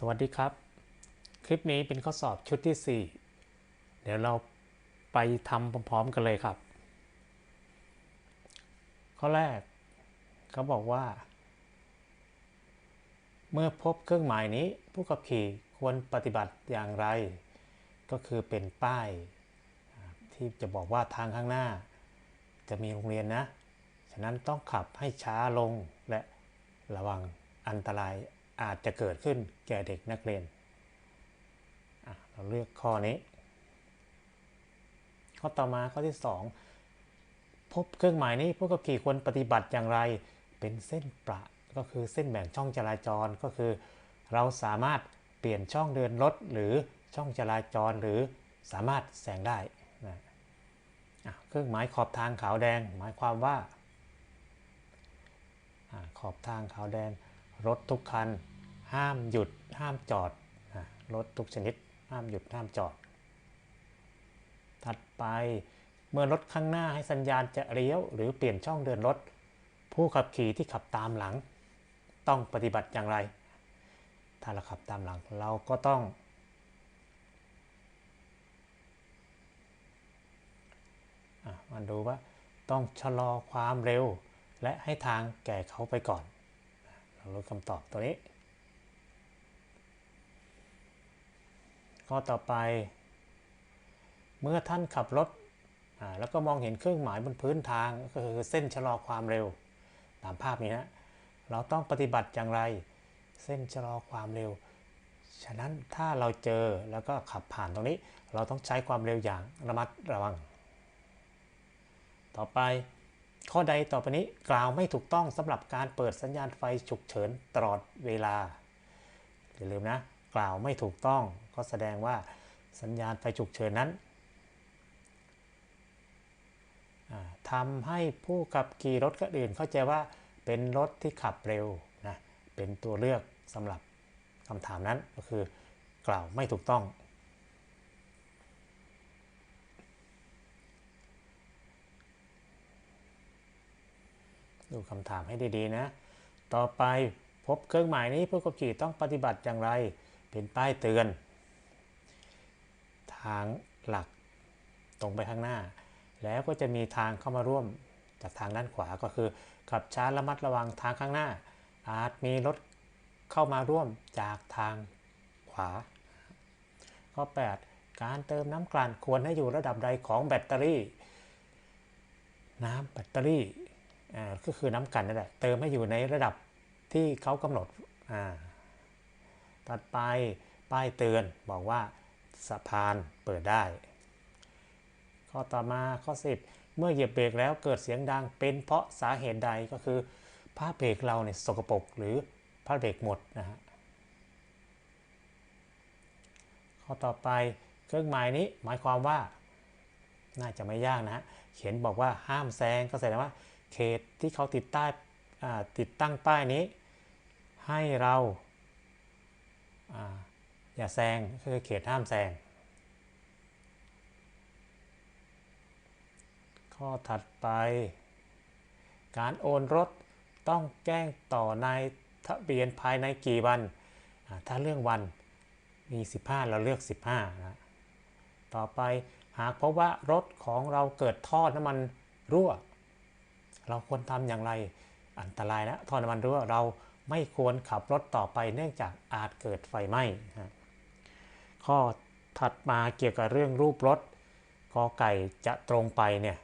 สวัสดีครับ คลิปนี้เป็นข้อสอบชุดที่ 4 เดี๋ยวเราไปทำพร้อมๆกันเลยครับ ข้อแรกเขาบอกว่า เมื่อพบเครื่องหมายนี้ผู้ขับขี่ควรปฏิบัติอย่างไร ก็คือเป็นป้าย ที่จะบอกว่าทางข้างหน้า จะมีโรงเรียนนะ ฉะนั้นต้องขับให้ช้าลงและระวังอันตราย อาจจะเกิดขึ้นแก่เด็กนักเรียน เราเลือกข้อนี้ ข้อต่อมาข้อที่ 2 พบเครื่องหมายนี้ผู้ขับขี่ควรปฏิบัติอย่างไร เป็นเส้นประก็คือเส้นแบ่งช่องจราจรก็คือ เราสามารถเปลี่ยนช่องเดินรถหรือช่องจราจรหรือสามารถแซงได้นะเครื่องหมายขอบทางขาวแดงหมายความว่าขอบทางขาวแดง รถทุกคัน ห้ามหยุดห้ามจอดรถทุกชนิด ห้ามหยุดห้ามจอด ถัดไปเมื่อรถข้างหน้าให้สัญญาณจะเลี้ยว หรือเปลี่ยนช่องเดินรถ ผู้ขับขี่ที่ขับตามหลัง ต้องปฏิบัติอย่างไร ถ้าเราขับตามหลังเราก็ต้องมาดูว่าต้องชะลอความเร็ว และให้ทางแก่เขาไปก่อน เรารู้คำตอบตัวนี้ ข้อต่อไป เมื่อท่านขับรถแล้วก็มองเห็นเครื่องหมายบนพื้นทางก็คือเส้นชะลอความเร็ว ตามภาพนี้นะเราต้องปฏิบัติอย่างไร เส้นชะลอความเร็ว ฉะนั้นถ้าเราเจอแล้วก็ขับผ่านตรงนี้ เราต้องใช้ความเร็วอย่างระมัดระวัง ต่อไป ข้อใดต่อไปนี้กล่าวไม่ถูกต้องสำหรับการเปิดสัญญาณไฟฉุกเฉินตลอดเวลา อย่าลืมนะ กล่าวไม่ถูกต้องก็แสดงว่าสัญญาณไฟฉุกเฉินนั้นทำให้ผู้ขับขี่รถก็อื่นเข้าใจว่าเป็นรถที่ขับเร็วนะเป็นตัวเลือกสำหรับคำถามนั้นก็คือกล่าวไม่ถูกต้อง ดูคำถามให้ดีๆนะ ต่อไปพบเครื่องหมายนี้ผู้ขับขี่ต้องปฏิบัติอย่างไร เป็นป้ายเตือน ทางหลักตรงไปข้างหน้า แล้วก็จะมีทางเข้ามาร่วมจากทางด้านขวาก็คือ ขับช้าระมัดระวังทางข้างหน้า อาจมีรถเข้ามาร่วมจากทางขวา ข้อ 8 การเติมน้ำกลั่นควรให้อยู่ระดับใดของแบตเตอรี่ น้ำแบตเตอรี่ ก็คือน้ำกันนั่นแหละเติมให้อยู่ในระดับที่เขากำหนดตัดไปป้ายเตือนบอกว่าสะพานเปิดได้ ข้อต่อมาข้อ 10 เมื่อเหยียบเบรกแล้วเกิดเสียงดังเป็นเพราะสาเหตุใดก็คือผ้าเบรกเราเนี่ยสกปรกหรือผ้าเบรกหมดนะฮะข้อต่อไปเครื่องหมายนี้หมายความว่า น่าจะไม่ยากนะฮะเขียนบอกว่าห้ามแซงก็แสดงว่า เขตที่เขาติดใต้ติดตั้งป้ายนี้ ให้เราอย่าแซงคือเขตห้ามแซง ข้อถัดไป การโอนรถต้องแจ้งต่อในทะเบียนภายในกี่วัน ถ้าเรื่องวันมี 15 เราเลือก 15นะต่อไปหากพบว่ารถของเราเกิดท่อน้ำมันรั่ว เราควรทำอย่างไรอันตรายนะท่อนมันรั่วเราไม่ควรขับรถต่อไปเนื่องจากอาจเกิดไฟไหม้ข้อถัดมาเกี่ยวกับเรื่องรูปรถกอไก่จะตรงไปเนี่ย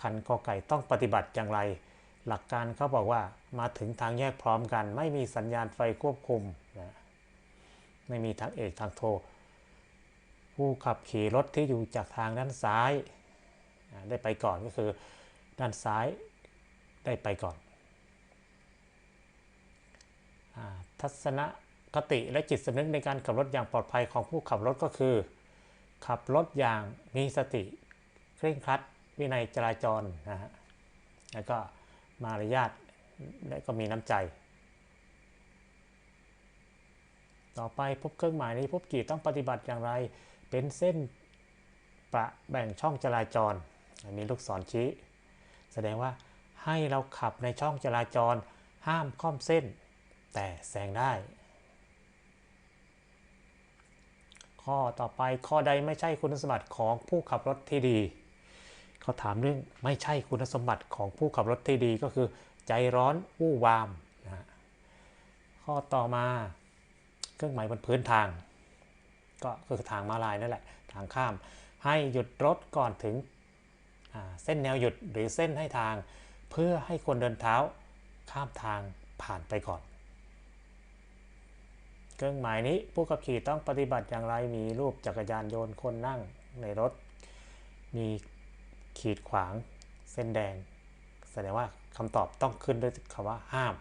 คันกอไก่ต้องปฏิบัติอย่างไร หลักการเขาบอกว่ามาถึงทางแยกพร้อมกัน ไม่มีสัญญาณไฟควบคุมนะไม่มีทางเอกทางโทผู้ขับขี่รถที่อยู่จากทางด้านซ้าย ได้ไปก่อนก็คือ ด้านซ้ายได้ไปก่อนทัศนคติและจิตสำนึกในการขับรถอย่างปลอดภัยของผู้ขับรถก็คือ ขับรถอย่างมีสติ เคร่งครัด วินัยจราจรนะฮะแล้วก็มารยาทและก็มีน้ำใจ ต่อไปพบเครื่องหมายนี้พบกี่ต้องปฏิบัติอย่างไร เป็นเส้นประแบ่งช่องจราจร มีลูกศรชี้ ดงว่าให้เราขับในช่องจราจรห้ามค่อมเส้น แต่แซงได้ ข้อต่อไปข้อใดไม่ใช่คุณสมบัติของผู้ขับรถที่ดี เขาถามเรื่องไม่ใช่คุณสมบัติของผู้ขับรถที่ดีก็คือ ใจร้อนวู่วามนะข้อต่อมาเครื่องหมายบนพื้นทาง ก็คือทางมาลายนั่นแหละทางข้าม ให้หยุดรถก่อนถึง เส้นแนวหยุดหรือเส้นให้ทาง เพื่อให้คนเดินเท้าข้ามทางผ่านไปก่อน เครื่องหมายนี้ผู้ขับขี่ต้องปฏิบัติอย่างไรมีรูปจักรยานยนต์คนนั่งในรถ มีขีดขวางเส้นแดง แสดงว่าคำตอบต้องขึ้นด้วยคำว่าห้าม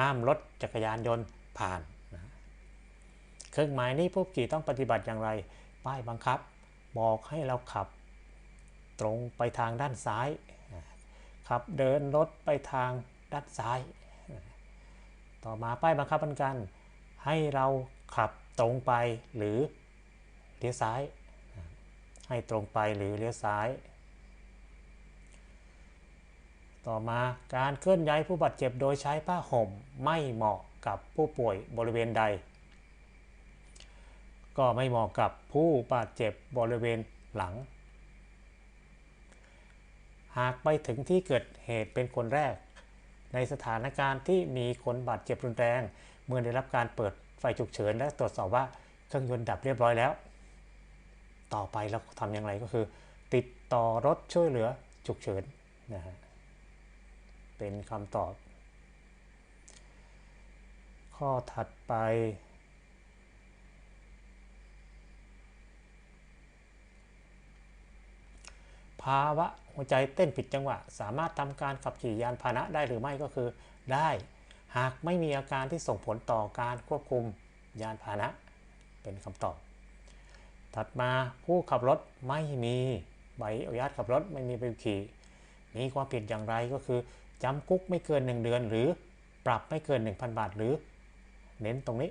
ห้ามรถจักรยานยนต์ผ่านนะเครื่องหมายนี้ผู้ขี่ต้องปฏิบัติอย่างไร ป้ายบังคับ บอกให้เราขับ ตรงไปทางด้านซ้ายขับเดินรถไปทางด้านซ้าย ต่อมาป้ายบังคับเหมือนกัน ให้เราขับตรงไปหรือเลี้ยวซ้าย ให้ตรงไปหรือเลี้ยวซ้าย ต่อมาการเคลื่อนย้ายผู้บาดเจ็บโดยใช้ผ้าห่มไม่เหมาะกับผู้ป่วยบริเวณใด ก็ไม่เหมาะกับผู้บาดเจ็บบริเวณหลัง หากไปถึงที่เกิดเหตุเป็นคนแรก ในสถานการณ์ที่มีคนบาดเจ็บรุนแรง เมื่อได้รับการเปิดไฟฉุกเฉิน และตรวจสอบว่าเครื่องยนต์ดับเรียบร้อยแล้ว ต่อไปเราทำอย่างไรก็คือ ติดต่อรถช่วยเหลือฉุกเฉินนะฮะเป็นคำตอบ ข้อถัดไปภาวะ หัวใจเต้นผิดจังหวะ สามารถทำการขับขี่ยานพาหนะได้หรือไม่ก็คือ ได้ หากไม่มีอาการที่ส่งผลต่อการควบคุมยานพาหนะ เป็นคำตอบ ถัดมาผู้ขับรถไม่มีใบอนุญาตขับรถไม่มีใบขี่มีความผิดอย่างไรก็คือจำคุกไม่เกิน 1 เดือน หรือปรับไม่เกิน 1,000 บาท หรือเน้นตรงนี้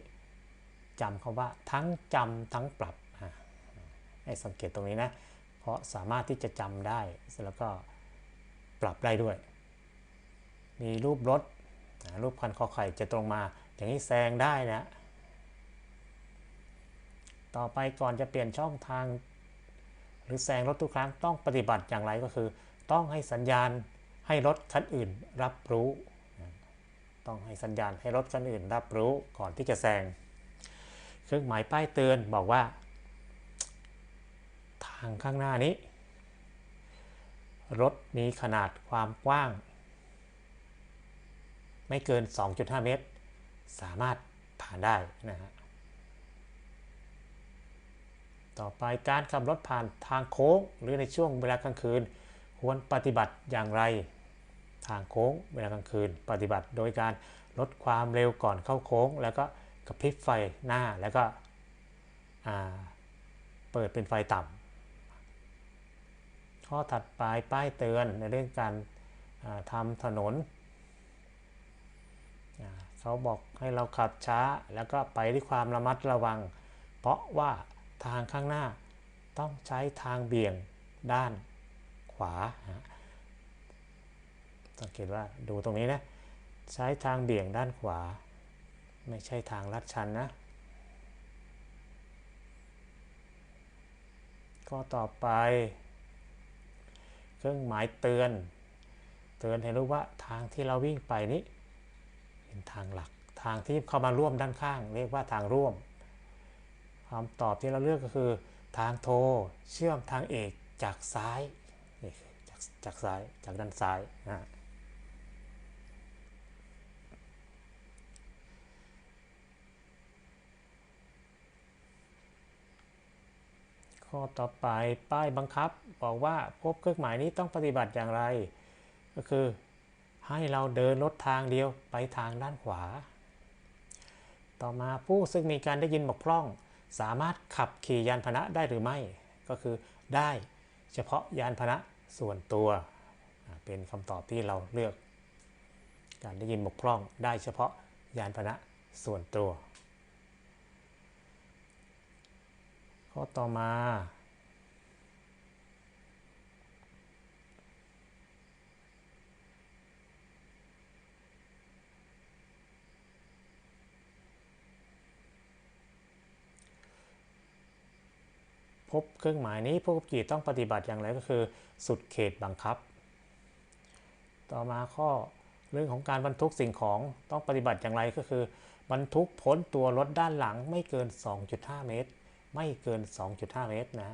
จำคาว่าทั้งจำทั้งปรับให้สังเกตตรงนี้นะ ราะสามารถที่จะจำได้แล้วก็ปรับได้ด้วย มีรูปรถรูปคันคอไข่จะตรงมา อย่างนี้แซงได้นะต่อไปก่อนจะเปลี่ยนช่องทาง หรือแซงรถทุกครั้งต้องปฏิบัติอย่างไรก็คือ ต้องให้สัญญาณให้รถคันอื่นรับรู้ ต้องให้สัญญาณให้รถคันอื่นรับรู้ก่อนที่จะแซง เครื่องหมายป้ายเตือนบอกว่าางข้างหน้านี้ รถมีขนาดความกว้าง ไม่เกิน 2.5 เมตร สามารถผ่านได้นะฮะต่อไปการขับรถผ่านทางโค้ง หรือในช่วงเวลากลางคืน ควรปฏิบัติอย่างไร ทางโค้งเวลากลางคืน ปฏิบัติโดยการลดความเร็วก่อนเข้าโค้ง แล้วก็กระพริบไฟหน้าแล้วก็เปิดเป็นไฟต่ำ ข้อถัดไปป้ายเตือนในเรื่องการทำถนน เขาบอกให้เราขับช้าแล้วก็ไปด้วยความระมัดระวัง เพราะว่าทางข้างหน้าต้องใช้ทางเบี่ยงด้านขวา สังเกตว่าดูตรงนี้นะ ใช้ทางเบี่ยงด้านขวา ไม่ใช่ทางลัดชันนะก็ต่อไป เครื่องหมายเตือน เตือนให้รู้ว่าทางที่เราวิ่งไปนี้เป็นทางหลัก ทางที่เข้ามาร่วมด้านข้าง เรียกว่าทางร่วมคำตอบที่เราเลือกก็คือทางโทรเชื่อมทางเอกจากซ้ายจากจากซ้ายจากด้านซ้ายนะ ข้อต่อไปป้ายบังคับ บอกว่าพบเครื่องหมายนี้ต้องปฏิบัติอย่างไร ก็คือให้เราเดินรถทางเดียวไปทางด้านขวา ต่อมาผู้ซึ่งมีการได้ยินบกพร่อง สามารถขับขี่ยานพาหนะได้หรือไม่ ก็คือได้เฉพาะยานพาหนะส่วนตัว เป็นคำตอบที่เราเลือก การได้ยินบกพร่องได้เฉพาะยานพาหนะส่วนตัว ข้อต่อมา พบเครื่องหมายนี้ผู้ขับขี่ต้องปฏิบัติอย่างไรก็คือ สุดเขตบังคับ ต่อมาข้อเรื่องของการบรรทุกสิ่งของต้องปฏิบัติอย่างไรก็คือ บรรทุกพ้นตัวรถด้านหลังไม่เกิน 2.5 เมตร ไม่เกิน 2.5 เมตรนะ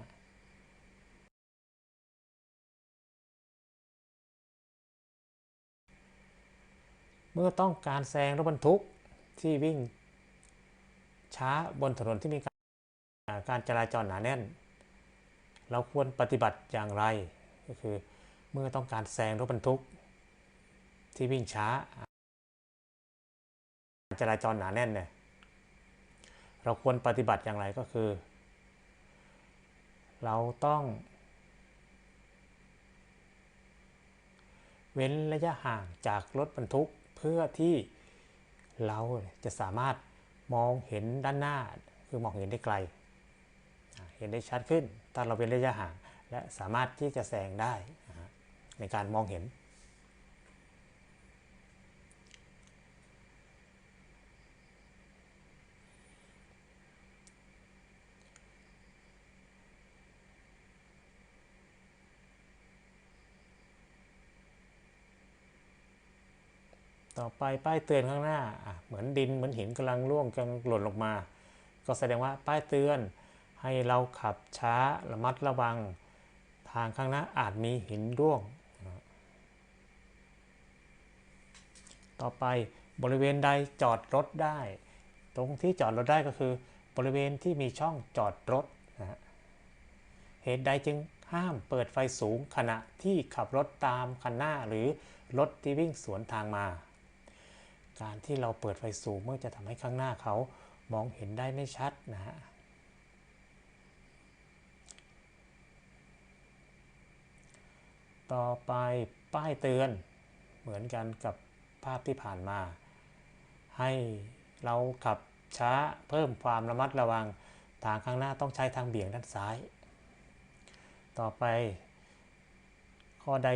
เมื่อต้องการแซงรถบรรทุกที่วิ่งช้าบนถนนที่มีการการจราจรหนาแน่น เราควรปฏิบัติอย่างไร ก็คือเมื่อต้องการแซงรถบรรทุก ที่วิ่งช้า จราจรหนาแน่นเนี่ย เราควรปฏิบัติอย่างไรก็คือ เราต้อง เว้นระยะห่างจากรถบรรทุกเพื่อที่เราจะสามารถมองเห็นด้านหน้า คือมองเห็นได้ไกล เห็นได้ชัดขึ้นถ้าเราเป็นระยะห่างและสามารถที่จะแซงได้ในการมองเห็น ต่อไปป้ายเตือนข้างหน้า เหมือนดินเหมือนหินกำลังร่วงกำลังหล่นลงมา ก็แสดงว่าป้ายเตือนให้เราขับช้าระมัดระวัง ทางข้างหน้าอาจมีหินร่วง ต่อไปบริเวณใดจอดรถได้ ตรงที่จอดรถได้ก็คือบริเวณที่มีช่องจอดรถนะเหตุใดจึงห้ามเปิดไฟสูงขณะที่ขับรถตามคันหน้าหรือรถที่วิ่งสวนทางมา การที่เราเปิดไฟสูงเมื่อจะทำให้ข้างหน้าเขามองเห็นได้ไม่ชัดนะฮะต่อไปป้ายเตือนเหมือนกันกับภาพที่ผ่านมา ให้เราขับช้าเพิ่มความระมัดระวังทางข้างหน้าต้องใช้ทางเบี่ยงด้านซ้าย ต่อไป ข้อใด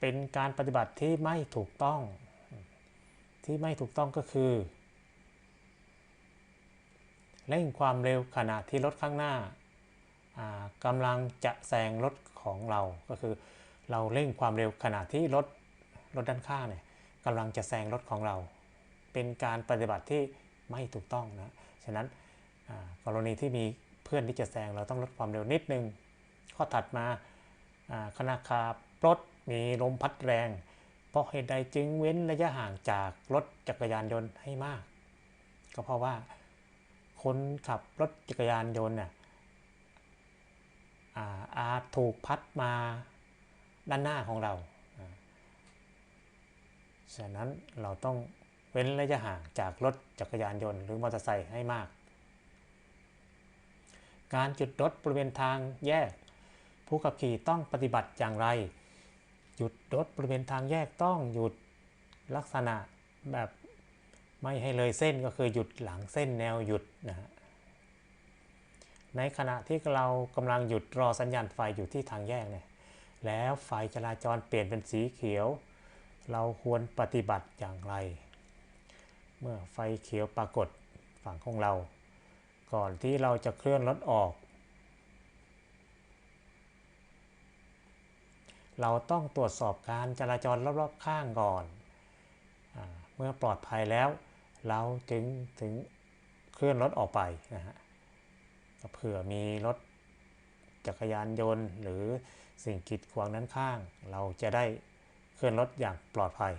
เป็นการปฏิบัติที่ไม่ถูกต้อง ที่ไม่ถูกต้องก็คือเร่งความเร็วขณะที่รถข้างหน้ากำลังจะแซงรถของเรา ก็คือ เราเร่งความเร็วขณะที่รถรถด้านข้างเนี่ยกำลังจะแซงรถของเรา เป็นการปฏิบัติที่ไม่ถูกต้องนะ ฉะนั้นกรณีที่มีเพื่อนที่จะแซงเราต้องลดความเร็วนิดนึง ข้อถัดมาขณะขับรถมีลมพัดแรง เพราะเหตุใดจึงเว้นระยะห่างจากรถจักรยานยนต์ให้มาก ก็เพราะว่าคนขับรถจักรยานยนต์เนี่ยอาจถูกพัดมาด้านหน้าของเราฉะนั้นเราต้องเว้นระยะห่างจากรถจักรยานยนต์หรือมอเตอร์ไซค์ให้มาก การจุดรถบริเวณทางแยก ผู้ขับขี่ต้องปฏิบัติอย่างไร หยุดรถบริเวณทางแยกต้องหยุดลักษณะแบบไม่ให้เลยเส้นก็คือหยุดหลังเส้นแนวหยุดนะฮะในขณะที่เรากำลังหยุดรอสัญญาณไฟอยู่ที่ทางแยกเนี่ยแล้วไฟจราจรเปลี่ยนเป็นสีเขียว เราควรปฏิบัติอย่างไร เมื่อไฟเขียวปรากฏฝั่งของเรา ก่อนที่เราจะเคลื่อนรถออก เราต้องตรวจสอบการจราจรรอบๆข้างก่อนอเมื่อปลอดภัยแล้ว เราจึงถึงเคลื่อนรถออกไปนะฮะเผื่อมีรถจักรยานยนต์ หรือสิ่งกีดขวางนั้นข้าง เราจะได้เคลื่อนรถอย่างปลอดภัย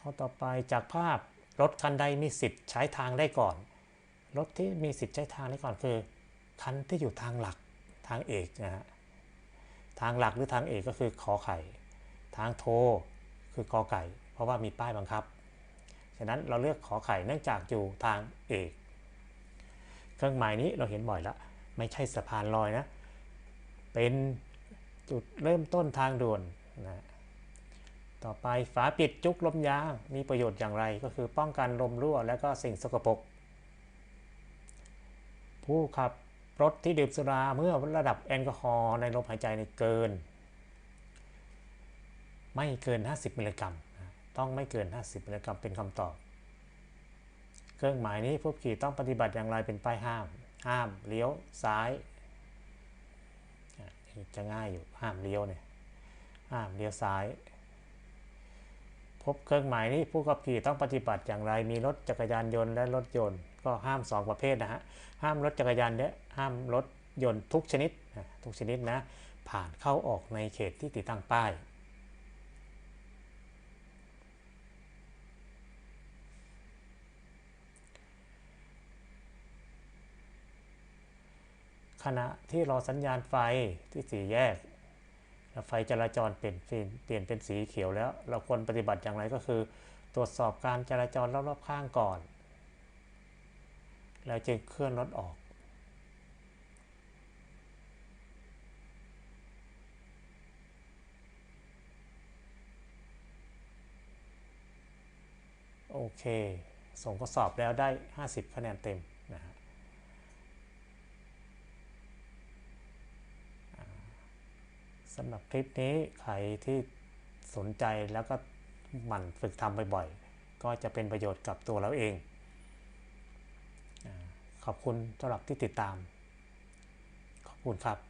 ข้อต่อไปจากภาพรถคันใดมีสิทธิ์ใช้ทางได้ก่อน รถที่มีสิทธิ์ใช้ทางได้ก่อนคือ คันที่อยู่ทางหลักทางเอกนะฮะทางหลักหรือทางเอกก็คือขอไข่ ทางโทคือกอไก่ เพราะว่ามีป้ายบังคับ ฉะนั้นเราเลือกขอไข่เนื่องจากอยู่ทางเอก เครื่องหมายนี้เราเห็นบ่อยแล้วไม่ใช่สะพานลอยนะ เป็นจุดเริ่มต้นทางด่วนนะต่อไปฝาปิดจุกลมยางมีประโยชน์อย่างไรก็คือป้องกันลมรั่วและก็สิ่งสกปรก ผู้ขับรถที่ดื่มสุราเมื่อระดับแอลกอฮอล์ในลมหายใจในเกิน ไม่เกิน 50 มิลลิกรัม ต้องไม่เกิน 50 มิลลิกรัมเป็นคำตอบ เครื่องหมายนี้ผู้ขี่ต้องปฏิบัติอย่างไรเป็นป้ายห้าม ห้ามเลี้ยวซ้าย จะง่ายอยู่ห้ามเลี้ยวเนี่ยห้ามเลี้ยวซ้าย พบเครื่องหมายนี้ผู้ขับขี่ต้องปฏิบัติอย่างไรมีรถจักรยานยนต์และรถยนต์ ก็ห้าม 2 ประเภทนะฮะ ห้ามรถจักรยานและห้ามรถยนต์ทุกชนิดนะทุกชนิดนะผ่านเข้าออกในเขตที่ติดตั้งป้าย ขณะที่รอสัญญาณไฟที่สี่แยกไฟจราจรเปลี่ยนเปลี่ยนเป็นสีเขียวแล้ว เราควรปฏิบัติอย่างไรก็คือ ตรวจสอบการจราจรรอบๆข้างก่อน แล้วจึงเคลื่อนรถออก โอเค ส่งข้อสอบแล้วได้ 50 คะแนนเต็มนะฮะสำหรับคลิปนี้ใครที่สนใจแล้วก็หมั่นฝึกทำบ่อยๆ ก็จะเป็นประโยชน์กับตัวเราเอง ขอบคุณสำหรับที่ติดตาม ขอบคุณครับ